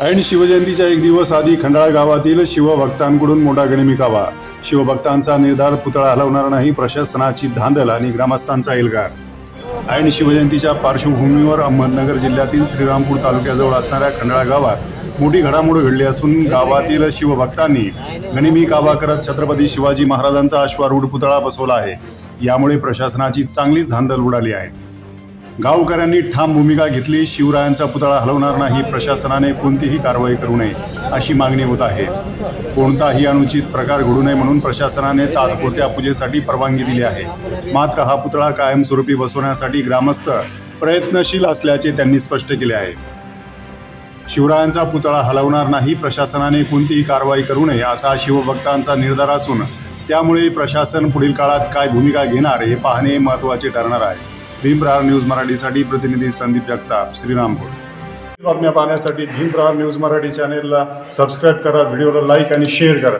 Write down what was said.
ऐन शिवजयंतीच्या एक दिवस आधी खंडाळा गावातील शिवभक्तांकडून मोठा गणिमी शिवभक्तांचा निर्धार पुतळा हलवणार नाही प्रशासनाची धांदल आणि ग्रामस्थांचा एल्गार. ऐन शिवजयंतीच्या पार्श्वभूमीवर अहमदनगर जिल्ह्यातील श्रीरामपूर तालुक्याजवळ असणाऱ्या खंडाळा गावात मोठी घडामोड घडली असून गावातील शिवभक्तांनी गणिमी कावा करत छत्रपती शिवाजी महाराजांचा अश्वारूढ पुतळा बसवला आहे. यामुळे प्रशासनाची चांगलीच धांदल उडाली आहे. गावकऱ्यांनी ठाम भूमिका घेतली शिवरायांचा पुतळा हलवणार नाही प्रशासनाने कोणतीही कारवाई करू नये अशी मागणी होत आहे. कोणताही अनुचित प्रकार घडू नये म्हणून प्रशासनाने तात्पुरत्या पूजेसाठी परवानगी दिली आहे. मात्र हा पुतळा कायमस्वरूपी बसवण्यासाठी ग्रामस्थ प्रयत्नशील असल्याचे त्यांनी स्पष्ट केले आहे. शिवरायांचा पुतळा हलवणार नाही प्रशासनाने कोणतीही कारवाई करू नये असा शिवभक्तांचा निर्धार असून त्यामुळे प्रशासन पुढील काळात काय भूमिका घेणार हे पाहणे महत्त्वाचे ठरणार आहे. भीमप्रहार न्यूज मराठीसाठी प्रतिनिधी संदीप जगताप श्रीरामपूर. बातम्या पाहण्यासाठी भीमप्रहार न्यूज मराठी चॅनेलला सबस्क्राईब करा व्हिडिओला लाईक आणि शेअर करा.